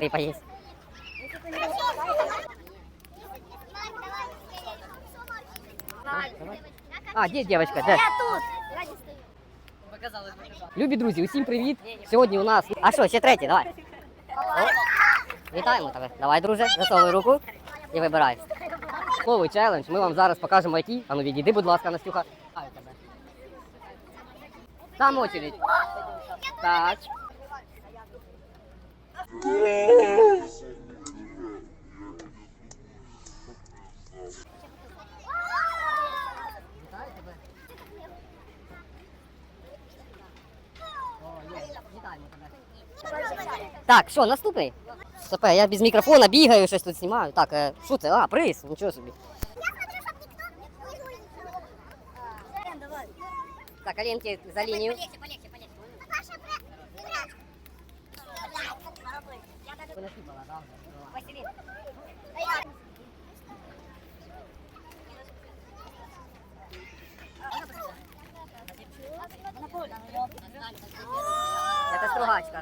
Рипа есть. А, де девочка? Де? Любі друзі, усім привіт. Сьогодні у нас. А що, ще третій, давай. О, Вітаємо тебе. Давай, друже, засовуй руку і вибирай. Слово челендж. Ми вам зараз покажемо які. А ну відійди, будь ласка, Настюха. Там очередь. Так. Так, що, наступний? Стопе, я без мікрофона бігаю, щось тут знімаю. Так, е, що це? А, приз, нічого собі. Так, коленки за лінію. Понасипала, Это стругачка.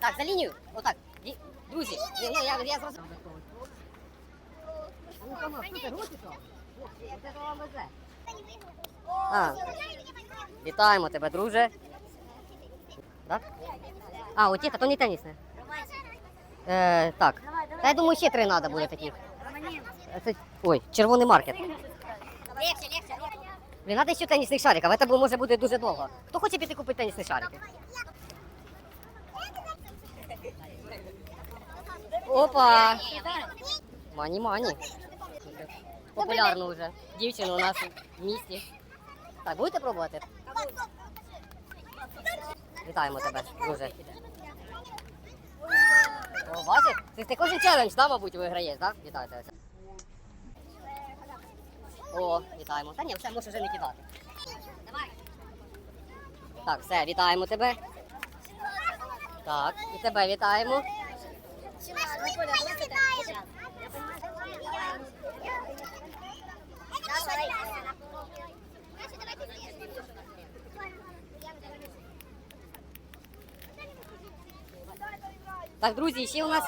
Так, за лінію. Отак. Ді- Друзі, ну, я, я везе. А, вітаємо тебе, друже. Да? А, оті, та то не тенісне. Е, так. Та я думаю, ще три треба буде таких. Це, ой, червоний маркет. Блін, треба ще тенісних шариків, це бу- може буде дуже довго. Хто хоче піти купити тенісні шарики? Опа! Мані мані. Популярну вже. Дівчину у нас в місті. Так, будете пробувати? Вітаємо тебе, друже. О, бачиш? Ти, ти кожен челендж, да, мабуть, виграєш, так? Да? Вітаю тебе. О, вітаємо. Та ні, все, можеш вже не кидати. Давай. Так, все, вітаємо тебе. Так, і тебе вітаємо. Так, друзі, ще у нас